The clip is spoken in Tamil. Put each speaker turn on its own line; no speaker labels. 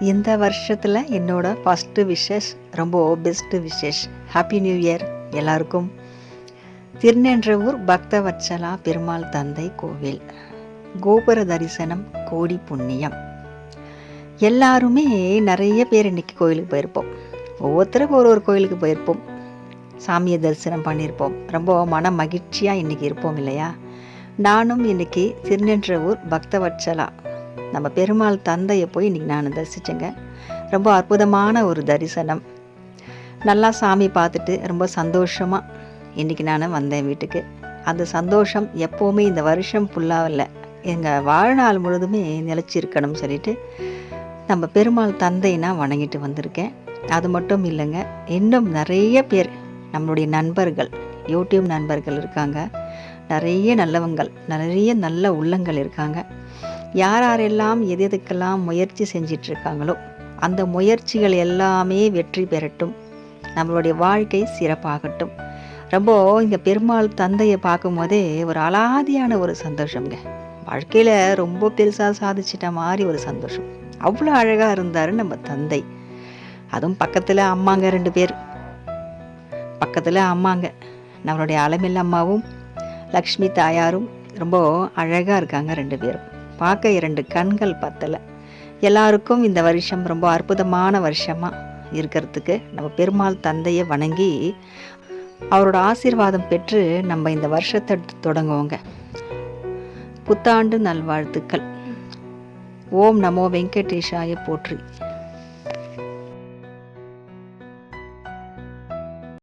இந்த வருஷத்தில் என்னோட ஃபஸ்ட்டு விஷஸ் ரொம்ப best wishes happy new year எல்லாருக்கும். திருநென்றவூர் பக்தவத்சலா பெருமாள் தந்தை கோவில். கோபுர தரிசனம் கோடி புண்ணியம். எல்லாருமே நிறைய பேர் இன்னைக்கு கோயிலுக்கு போயிருப்போம். ஒவ்வொருத்தருக்கும் ஒரு ஒரு கோயிலுக்கு போயிருப்போம். சாமியை தரிசனம் பண்ணியிருப்போம். ரொம்ப மன மகிழ்ச்சியாக இன்றைக்கி இருப்போம் இல்லையா? நானும் இன்னைக்கு பக்த பக்தவத்சலா நம்ம பெருமாள் தந்தையை போய் இன்றைக்கி நான் தரிசித்தேங்க ரொம்ப அற்புதமான ஒரு தரிசனம். நல்லா சாமி பார்த்துட்டு ரொம்ப சந்தோஷமாக இன்றைக்கி நான் வந்தேன் வீட்டுக்கு. அந்த சந்தோஷம் எப்போவுமே இந்த வருஷம் ஃபுல்லாக இல்லை. எங்கள் வாழ்நாள் முழுதுமே நிலச்சிருக்கணும்னு சொல்லிட்டு நம்ம பெருமாள் தந்தை நான் வணங்கிட்டு வந்திருக்கேன். அது மட்டும் இல்லைங்க இன்னும் நிறைய பேர் நம்மளுடைய நண்பர்கள் யூடியூப் நண்பர்கள் இருக்காங்க. நிறைய நல்லவங்கள் நிறைய நல்ல உள்ளங்கள் இருக்காங்க. யார் யாரெல்லாம் எது எதுக்கெல்லாம் முயற்சி செஞ்சிட்ருக்காங்களோ அந்த முயற்சிகள் எல்லாமே வெற்றி பெறட்டும். நம்மளுடைய வாழ்க்கை சிறப்பாகட்டும். ரொம்ப இங்கே பெருமாள் தந்தையை பார்க்கும்போதே ஒரு அலாதியான ஒரு சந்தோஷங்க வாழ்க்கையில் ரொம்ப பெருசாக சாதிச்சிட்ட மாதிரி ஒரு சந்தோஷம். அவ்வளோ அழகாக இருந்தார் நம்ம தந்தை. அதுவும் பக்கத்தில் அம்மாங்க ரெண்டு பேர். பக்கத்தில் அம்மாங்க. நம்மளுடைய அலமில் அம்மாவும் லக்ஷ்மி தாயாரும் ரொம்ப அழகாக இருக்காங்க ரெண்டு பேரும். பார்க்க இரண்டு கண்கள் பத்தலை. எல்லாருக்கும் இந்த வருஷம் ரொம்ப அற்புதமான வருஷமாக இருக்கிறதுக்கு நம்ம பெருமாள் தந்தையை வணங்கி அவரோட ஆசீர்வாதம் பெற்று நம்ம இந்த வருஷத்தை தொடங்குவோங்க. புத்தாண்டு நல்வாழ்த்துக்கள். ஓம் நமோ வெங்கடேஷாய போற்றி.